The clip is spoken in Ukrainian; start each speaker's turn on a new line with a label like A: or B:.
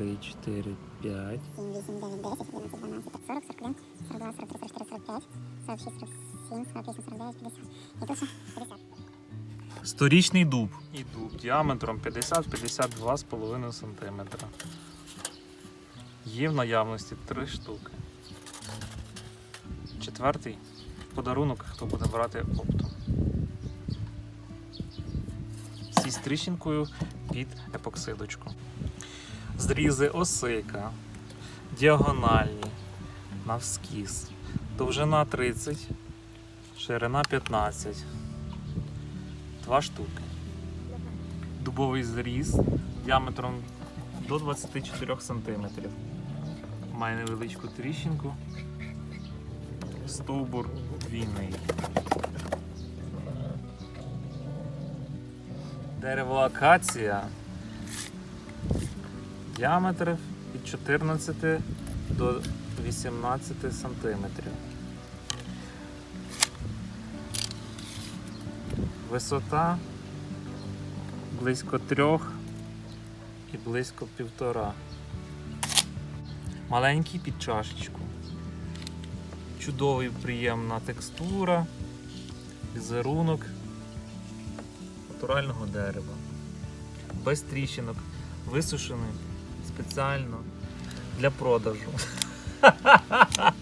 A: 3, 4, 5.
B: 7, 8, 9, 10, 11, 12, 40, 41, 42, 43, 44, 45, 46, 47, 48, 49, 50. І тут ще 50.
A: Сторічний дуб. І дуб діаметром 50-52,5 см. Є в наявності 3 штуки. Четвертий подарунок, хто буде брати оптом. Всі з тріщинкою під епоксидочку. Зрізи осика, діагональні, навскіз. Довжина 30, ширина 15 два штуки. Дубовий зріз діаметром до 24 см. Має невеличку тріщинку. Стовбур війний. Дерево акація. Діаметр від 14 до 18 см. Висота близько трьох і близько півтора. Маленький під чашечку. Чудовий приємна текстура, візерунок натурального дерева. Без тріщинок, висушений спеціально для продажу.